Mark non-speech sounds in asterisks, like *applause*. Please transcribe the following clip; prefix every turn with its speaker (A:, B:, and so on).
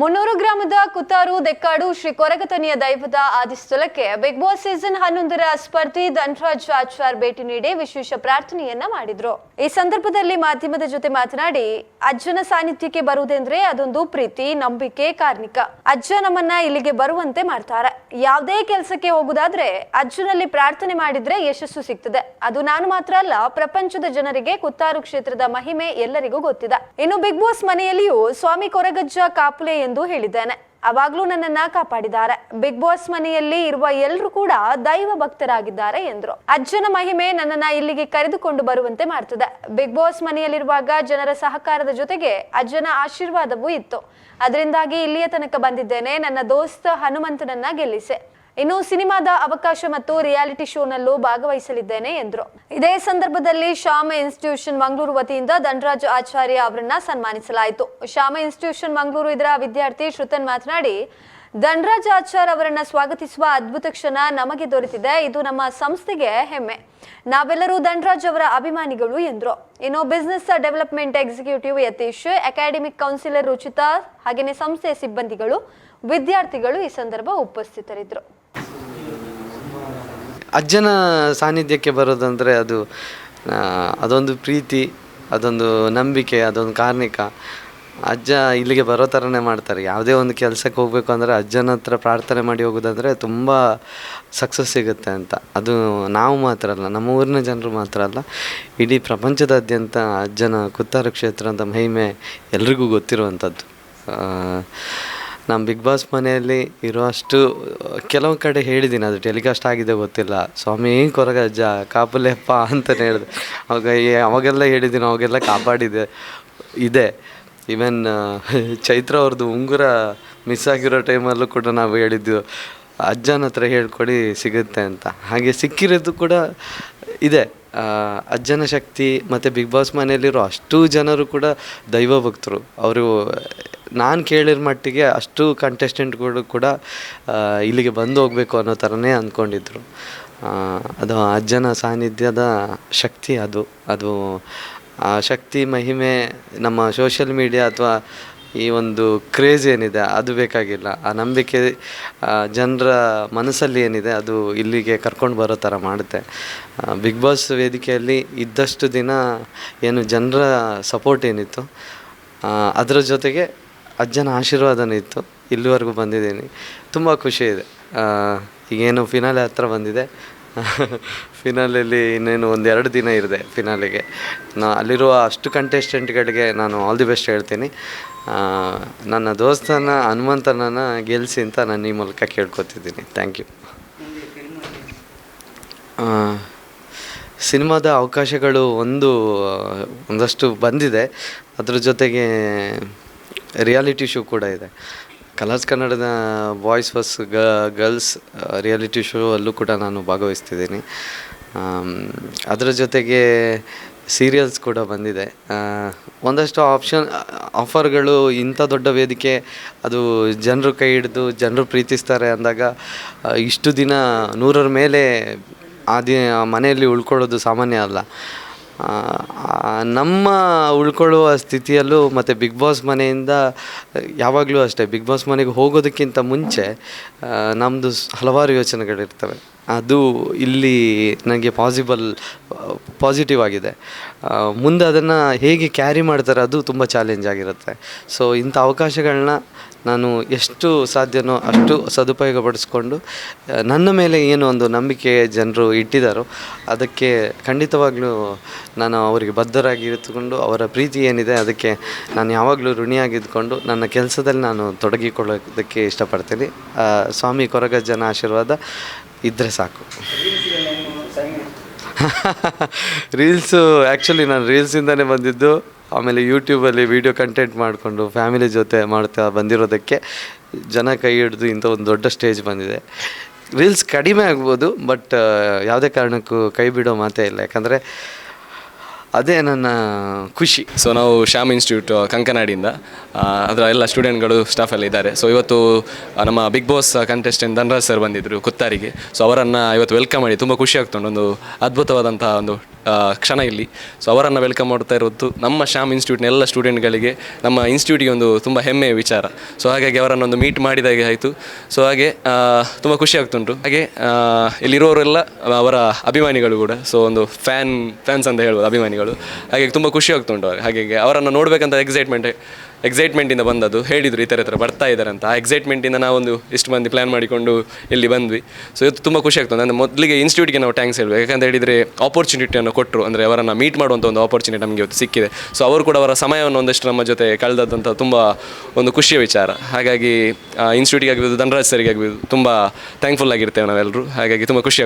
A: ಮುನ್ನೂರು ಗ್ರಾಮದ ಕುತಾರು ದೆಕ್ಕಾಡು ಶ್ರೀ ಕೊರಗತನಿಯ ದೈವದ ಆದಿಸ್ಥಳಕ್ಕೆ ಬಿಗ್ ಬಾಸ್ ಸೀಸನ್ ಹನ್ನೊಂದರ ಸ್ಪರ್ಧಿ ಧನ್ರಾಜ್ ಆಚಾರ್ ಭೇಟಿ ನೀಡಿ ವಿಶೇಷ ಪ್ರಾರ್ಥನೆಯನ್ನ ಮಾಡಿದ್ರು. ಈ ಸಂದರ್ಭದಲ್ಲಿ ಮಾಧ್ಯಮದ ಜೊತೆ ಮಾತನಾಡಿ, ಅಜ್ಜನ ಸಾನ್ನಿಧ್ಯಕ್ಕೆ ಬರುವುದೆಂದ್ರೆ ಅದೊಂದು ಪ್ರೀತಿ, ನಂಬಿಕೆ ಕಾರ್ಮಿಕ ಅಜ್ಜ ನಮ್ಮನ್ನ ಇಲ್ಲಿಗೆ ಬರುವಂತೆ ಮಾಡ್ತಾರೆ. ಯಾವುದೇ ಕೆಲಸಕ್ಕೆ ಹೋಗುದಾದ್ರೆ ಅಜ್ಜನಲ್ಲಿ ಪ್ರಾರ್ಥನೆ ಮಾಡಿದ್ರೆ ಯಶಸ್ಸು ಸಿಗ್ತದೆ. ಅದು ನಾನು ಮಾತ್ರ ಅಲ್ಲ, ಪ್ರಪಂಚದ ಜನರಿಗೆ ಕುತ್ತಾರು ಕ್ಷೇತ್ರದ ಮಹಿಮೆ ಎಲ್ಲರಿಗೂ ಗೊತ್ತಿದೆ. ಇನ್ನು ಬಿಗ್ ಬಾಸ್ ಮನೆಯಲ್ಲಿಯೂ ಸ್ವಾಮಿ ಕೊರಗಜ್ಜ ಕಾಪುಲೆ ಎಂದು ಹೇಳಿದ್ದೇನೆ. ಅವಾಗ್ಲೂ ನನ್ನನ್ನ ಕಾಪಾಡಿದ್ದಾರೆ. ಬಿಗ್ ಬಾಸ್ ಮನೆಯಲ್ಲಿ ಇರುವ ಎಲ್ಲರೂ ಕೂಡ ದೈವ ಭಕ್ತರಾಗಿದ್ದಾರೆ ಎಂದ್ರು. ಅಜ್ಜನ ಮಹಿಮೆ ನನ್ನನ್ನ ಇಲ್ಲಿಗೆ ಕರೆದುಕೊಂಡು ಬರುವಂತೆ ಮಾಡ್ತದೆ. ಬಿಗ್ ಬಾಸ್ ಮನೆಯಲ್ಲಿರುವಾಗ ಜನರ ಸಹಕಾರದ ಜೊತೆಗೆ ಅಜ್ಜನ ಆಶೀರ್ವಾದವೂ ಇತ್ತು. ಅದರಿಂದಾಗಿ ಇಲ್ಲಿಯ ತನಕ ಬಂದಿದ್ದೇನೆ. ನನ್ನ ದೋಸ್ತ ಹನುಮಂತನನ್ನ ಗೆಲ್ಲಿಸೆ. ಇನ್ನು ಸಿನಿಮಾದ ಅವಕಾಶ ಮತ್ತು ರಿಯಾಲಿಟಿ ಶೋನಲ್ಲೂ ಭಾಗವಹಿಸಲಿದ್ದೇನೆ ಎಂದರು. ಇದೇ ಸಂದರ್ಭದಲ್ಲಿ ಶ್ಯಾಮ ಇನ್ಸ್ಟಿಟ್ಯೂಷನ್ ಮಂಗಳೂರು ವತಿಯಿಂದ ಧನರಾಜ್ ಆಚಾರ್ಯ ಅವರನ್ನ ಸನ್ಮಾನಿಸಲಾಯಿತು. ಶ್ಯಾಮ ಇನ್ಸ್ಟಿಟ್ಯೂಷನ್ ಮಂಗಳೂರು ಇದರ ವಿದ್ಯಾರ್ಥಿ ಶ್ರುತನ್ ಮಾತನಾಡಿ, ಧನರಾಜ್ ಆಚಾರ್ ಅವರನ್ನ ಸ್ವಾಗತಿಸುವ ಅದ್ಭುತ ಕ್ಷಣ ನಮಗೆ ದೊರೆತಿದೆ. ಇದು ನಮ್ಮ ಸಂಸ್ಥೆಗೆ ಹೆಮ್ಮೆ. ನಾವೆಲ್ಲರೂ ಧನರಾಜ್ ಅವರ ಅಭಿಮಾನಿಗಳು ಎಂದರು. ಇನ್ನು business development executive Yathish, academic counsellor Ruchitha ಹಾಗೆಯೇ ಸಂಸ್ಥೆಯ ಸಿಬ್ಬಂದಿಗಳು, ವಿದ್ಯಾರ್ಥಿಗಳು ಈ ಸಂದರ್ಭ ಉಪಸ್ಥಿತರಿದ್ದರು.
B: ಅಜ್ಜನ ಸಾನ್ನಿಧ್ಯಕ್ಕೆ ಬರೋದಂದರೆ ಅದು ಅದೊಂದು ಪ್ರೀತಿ, ಅದೊಂದು ನಂಬಿಕೆ, ಅದೊಂದು ಕಾರ್ಣಿಕ. ಅಜ್ಜ ಇಲ್ಲಿಗೆ ಬರೋ ಥರನೇ ಮಾಡ್ತಾರೆ. ಯಾವುದೇ ಒಂದು ಕೆಲಸಕ್ಕೆ ಹೋಗಬೇಕು ಅಂದರೆ ಅಜ್ಜನ ಹತ್ರ ಪ್ರಾರ್ಥನೆ ಮಾಡಿ ಹೋಗೋದಂದರೆ ತುಂಬ ಸಕ್ಸಸ್ ಸಿಗುತ್ತೆ ಅಂತ. ಅದು ನಾವು ಮಾತ್ರ ಅಲ್ಲ, ನಮ್ಮ ಊರಿನ ಜನರು ಮಾತ್ರ ಅಲ್ಲ. ಇಡೀ ಪ್ರಪಂಚದಾದ್ಯಂತ ಅಜ್ಜನ ಕುತ್ತಾರ ಕ್ಷೇತ್ರ ಅಂತ ಮಹಿಮೆ ಎಲ್ರಿಗೂ ಗೊತ್ತಿರುವಂಥದ್ದು. ನಮ್ಮ ಬಿಗ್ ಬಾಸ್ ಮನೆಯಲ್ಲಿ ಇರುವಷ್ಟು, ಕೆಲವು ಕಡೆ ಹೇಳಿದ್ದೀನಿ ಅದು ಟೆಲಿಕಾಸ್ಟ್ ಆಗಿದೆ ಗೊತ್ತಿಲ್ಲ. ಸ್ವಾಮಿ ಕೊರಗಜ್ಜ? ಕಾಪುಲೆಪ್ಪ ಅಂತಲೇ ಹೇಳಿದೆ. ಅವಾಗ ಅವಾಗೆಲ್ಲ ಹೇಳಿದ್ದೀನಿ ಅವಾಗೆಲ್ಲ ಕಾಪಾಡಿದೆ, ಇದೆ. ಈವನ್ ಚೈತ್ರ ಅವ್ರದ್ದು ಉಂಗುರ ಮಿಸ್ ಆಗಿರೋ ಟೈಮಲ್ಲೂ ಕೂಡ ನಾವು ಹೇಳಿದ್ದು, ಅಜ್ಜನ ಹತ್ರ ಹೇಳ್ಕೊಡಿ ಸಿಗುತ್ತೆ ಅಂತ. ಹಾಗೆ ಸಿಕ್ಕಿರೋದು ಕೂಡ ಇದೆ. ಅಜ್ಜನ ಶಕ್ತಿ ಮತ್ತು ಬಿಗ್ ಬಾಸ್ ಮನೆಯಲ್ಲಿರೋ ಅಷ್ಟು ಜನರು ಕೂಡ ದೈವ ಭಕ್ತರು. ಅವರು, ನಾನು ಕೇಳಿರೋ ಮಟ್ಟಿಗೆ ಅಷ್ಟು ಕಂಟೆಸ್ಟೆಂಟ್ಗಳು ಕೂಡ ಇಲ್ಲಿಗೆ ಬಂದು ಹೋಗಬೇಕು ಅನ್ನೋ ಥರನೇ ಅಂದ್ಕೊಂಡಿದ್ರು ಅದು ಅಜ್ಜನ ಸಾನ್ನಿಧ್ಯದ ಶಕ್ತಿ ಅದು. ಅದು ಆ ಶಕ್ತಿ, ಮಹಿಮೆ ನಮ್ಮ ಸೋಷಿಯಲ್ ಮೀಡಿಯಾ ಅಥವಾ ಈ ಒಂದು ಕ್ರೇಜ್ ಏನಿದೆ ಅದು ಬೇಕಾಗಿಲ್ಲ. ಆ ನಂಬಿಕೆ ಜನರ ಮನಸ್ಸಲ್ಲಿ ಏನಿದೆ ಅದು ಇಲ್ಲಿಗೆ ಕರ್ಕೊಂಡು ಬರೋ ಥರ ಮಾಡುತ್ತೆ. ಬಿಗ್ ಬಾಸ್ ವೇದಿಕೆಯಲ್ಲಿ ಇದ್ದಷ್ಟು ದಿನ ಏನು ಜನರ ಸಪೋರ್ಟ್ ಏನಿತ್ತು ಅದರ ಜೊತೆಗೆ ಅಜ್ಜನ ಆಶೀರ್ವಾದನೂ ಇತ್ತು. ಇಲ್ಲಿವರೆಗೂ ಬಂದಿದ್ದೀನಿ. ತುಂಬ ಖುಷಿ ಇದೆ. ಈಗೇನು ಫಿನಾಲೆ ಹತ್ರ ಬಂದಿದೆ. ಫಿನಾಲೆಯಲ್ಲಿ ಇನ್ನೇನು ಒಂದು ಎರಡು ದಿನ ಇರಿದೆ ಫಿನಾಲೆಗೆ ನಾ ಅಲ್ಲಿರುವ ಅಷ್ಟು ಕಂಟೆಸ್ಟೆಂಟ್ಗಳಿಗೆ ನಾನು ಆಲ್ ದಿ ಬೆಸ್ಟ್ ಹೇಳ್ತೀನಿ. ನನ್ನ ದೋಸ್ತನ, ಹನುಮಂತನನ್ನ ಗೆಲ್ಲಿಸಿ ಅಂತ ನಾನು ಈ ಮೂಲಕ ಕೇಳ್ಕೊತಿದ್ದೀನಿ. ಥ್ಯಾಂಕ್ ಯು ಸಿನಿಮಾದ ಅವಕಾಶಗಳು ಒಂದು, ಒಂದಷ್ಟು ಬಂದಿದೆ. ಅದ್ರ ಜೊತೆಗೆ ರಿಯಾಲಿಟಿ ಶೋ ಕೂಡ ಇದೆ. ಕಲರ್ಸ್ ಕನ್ನಡದ ಬಾಯ್ಸ್ ಫಸ್ ಗರ್ಲ್ಸ್ ರಿಯಾಲಿಟಿ ಶೋ ಅಲ್ಲೂ ಕೂಡ ನಾನು ಭಾಗವಹಿಸ್ತಿದ್ದೀನಿ. ಅದರ ಜೊತೆಗೆ ಸೀರಿಯಲ್ಸ್ ಕೂಡ ಬಂದಿದೆ. ಒಂದಷ್ಟು ಆಪ್ಷನ್ ಆಫರ್ಗಳು ಇಂಥ ದೊಡ್ಡ ವೇದಿಕೆ, ಅದು ಜನರು ಕೈ ಹಿಡಿದು ಜನರು ಪ್ರೀತಿಸ್ತಾರೆ ಅಂದಾಗ ಇಷ್ಟು ದಿನ ನೂರರ ಮೇಲೆ ಆ ದಿ ಮನೆಯಲ್ಲಿ ಉಳ್ಕೊಳ್ಳೋದು ಸಾಮಾನ್ಯ ಅಲ್ಲ. ನಮ್ಮ ಉಳ್ಕೊಳ್ಳುವ ಸ್ಥಿತಿಯಲ್ಲೂ ಮತ್ತು ಬಿಗ್ ಬಾಸ್ ಮನೆಯಿಂದ, ಯಾವಾಗಲೂ ಅಷ್ಟೇ ಬಿಗ್ ಬಾಸ್ ಮನೆಗೆ ಹೋಗೋದಕ್ಕಿಂತ ಮುಂಚೆ ನಮ್ಮದು ಹಲವಾರು ಯೋಚನೆಗಳಿರ್ತವೆ. ಅದು ಇಲ್ಲಿ ನನಗೆ ಪಾಸಿಬಲ್ ಪಾಸಿಟಿವ್ ಆಗಿದೆ. ಮುಂದೆ ಅದನ್ನು ಹೇಗೆ ಕ್ಯಾರಿ ಮಾಡ್ತಾರೆ ಅದು ತುಂಬ ಚಾಲೆಂಜ್ ಆಗಿರುತ್ತೆ. ಸೊ ಇಂಥ ಅವಕಾಶಗಳನ್ನ ನಾನು ಎಷ್ಟು ಸಾಧ್ಯನೋ ಅಷ್ಟು ಸದುಪಯೋಗಪಡಿಸ್ಕೊಂಡು ನನ್ನ ಮೇಲೆ ಏನು ಒಂದು ನಂಬಿಕೆ ಜನರು ಇಟ್ಟಿದ್ದಾರೋ ಅದಕ್ಕೆ ಖಂಡಿತವಾಗ್ಲೂ ನಾನು ಅವರಿಗೆ ಬದ್ಧರಾಗಿ ಇರಿದುಕೊಂಡು ಅವರ ಪ್ರೀತಿ ಏನಿದೆ ಅದಕ್ಕೆ ನಾನು ಯಾವಾಗಲೂ ಋಣಿಯಾಗಿದ್ದುಕೊಂಡು ನನ್ನ ಕೆಲಸದಲ್ಲಿ ನಾನು ತೊಡಗಿಕೊಳ್ಳೋದಕ್ಕೆ ಇಷ್ಟಪಡ್ತೀನಿ. ಸ್ವಾಮಿ ಕೊರಗಜ್ಜನ ಆಶೀರ್ವಾದ ಇದ್ದರೆ ಸಾಕು. *laughs* ರೀಲ್ಸು ಆ್ಯಕ್ಚುಲಿ ನಾನು ರೀಲ್ಸಿಂದನೇ ಬಂದಿದ್ದು. ಆಮೇಲೆ ಯೂಟ್ಯೂಬಲ್ಲಿ ವೀಡಿಯೋ ಕಂಟೆಂಟ್ ಮಾಡಿಕೊಂಡು ಫ್ಯಾಮಿಲಿ ಜೊತೆ ಮಾಡ್ತಾ ಬಂದಿರೋದಕ್ಕೆ ಜನ ಕೈ ಹಿಡಿದು ಇಂಥ ಒಂದು ದೊಡ್ಡ ಸ್ಟೇಜ್ ಬಂದಿದೆ. ರೀಲ್ಸ್ ಕಡಿಮೆ ಆಗ್ಬೋದು ಬಟ್ ಯಾವುದೇ ಕಾರಣಕ್ಕೂ ಕೈ ಬಿಡೋ ಮಾತೇ ಇಲ್ಲ. ಯಾಕಂದರೆ ಅದೇ ನನ್ನ ಖುಷಿ.
C: ಸೊ ನಾವು ಶ್ಯಾಮ್ ಇನ್ಸ್ಟಿಟ್ಯೂಟ್ ಕಂಕನಾಡಿಯಿಂದ ಅದರ ಎಲ್ಲ ಸ್ಟೂಡೆಂಟ್ಗಳು ಸ್ಟಾಫ್ ಎಲ್ಲ ಇದ್ದಾರೆ. ಸೊ ಇವತ್ತು ನಮ್ಮ big boss contestant Dhanraj sir ಬಂದಿದ್ದರು ಕುತ್ತಾರಿಗೆ. ಸೊ ಅವರನ್ನು ಇವತ್ತು ವೆಲ್ಕಮ್ ಮಾಡಿ ತುಂಬ ಖುಷಿ ಆಗ್ತುಂಟು ಒಂದು ಅದ್ಭುತವಾದಂಥ ಒಂದು ಕ್ಷಣ ಇಲ್ಲಿ. ಸೊ ಅವರನ್ನು ವೆಲ್ಕಮ್ ಮಾಡ್ತಾ ಇರೋದು ನಮ್ಮ ಶ್ಯಾಮ್ ಇನ್ಸ್ಟಿಟ್ಯೂಟ್ನ ಎಲ್ಲ ಸ್ಟೂಡೆಂಟ್ಗಳಿಗೆ ನಮ್ಮ ಇನ್ಸ್ಟಿಟ್ಯೂಟಿಗೆ ಒಂದು ತುಂಬ ಹೆಮ್ಮೆಯ ವಿಚಾರ. ಸೊ ಹಾಗಾಗಿ ಅವರನ್ನು ಒಂದು ಮೀಟ್ ಮಾಡಿದಾಗೆ ಆಯಿತು. ಸೊ ಹಾಗೆ ತುಂಬ ಖುಷಿ ಆಗ್ತುಂಟು. ಹಾಗೆ ಇಲ್ಲಿರೋರೆಲ್ಲ ಅವರ ಅಭಿಮಾನಿಗಳು ಕೂಡ ಸೊ ಒಂದು ಫ್ಯಾನ್ ಫ್ಯಾನ್ಸ್ ಅಂತ ಹೇಳ್ಬೋದು ಅಭಿಮಾನಿಗಳು. ಹಾಗೆ ತುಂಬ ಖುಷಿ ಆಗ್ತುಂಟು. ಹಾಗೆ ಅವರನ್ನು ನೋಡಬೇಕಂತ ಎಕ್ಸೈಟ್ಮೆಂಟ್ ಎಕ್ಸೈಟ್ಮೆಂಟಿಂದ ಬಂದದ್ದು. ಹೇಳಿದರು ಈ ಥರ ಥರ ಬರ್ತಾ ಇದ್ದಾರೆ ಅಂತ. ಆ ಎಕ್ಸೈಟ್ಮೆಂಟಿಂದ ನಾವೊಂದು ಇಷ್ಟು ಮಂದಿ ಪ್ಲ್ಯಾನ್ ಮಾಡಿಕೊಂಡು ಇಲ್ಲಿ ಬಂದ್ವಿ. ಸೊ ಇವತ್ತು ತುಂಬ ಖುಷಿ ಆಗ್ತದೆ. ಅಂದರೆ ಮೊದಲಿಗೆ ಇನ್ಸ್ಟಿಟ್ಯೂಟ್ಗೆ ನಾವು ಟ್ಯಾಂಕ್ಸ್ ಹೇಳಬೇಕು. ಯಾಕಂತ ಹೇಳಿದರೆ ಆಪರ್ಚುನಿಟಿಯನ್ನು ಕೊಟ್ಟರು ಅಂದರೆ ಅವರನ್ನು ಮೀಟ್ ಮಾಡುವಂಥ ಒಂದು ಆಪರ್ಚುನಿಟಿ ನಮಗೆ ಇವತ್ತು ಸಿಕ್ಕಿದೆ. ಸೊ ಅವರು ಕೂಡ ಅವರ ಸಮಯವನ್ನು ಒಂದಷ್ಟು ನಮ್ಮ ಜೊತೆ ಕಳೆದದ್ದಂಥ ತುಂಬ ಒಂದು ಖುಷಿಯ ವಿಚಾರ. ಹಾಗಾಗಿ ಇನ್ಸ್ಟಿಟ್ಯೂಟಿಗೆ ಆಗಿರ್ಬೋದು ಧನರಾಜ್ ಸರಿಗೆ ಆಗಿರ್ಬೋದು ತುಂಬ ಥ್ಯಾಂಕ್ಫುಲ್ ಆಗಿರ್ತೇವೆ ನಾವೆಲ್ಲರೂ ಹಾಗಾಗಿ ತುಂಬ ಖುಷಿ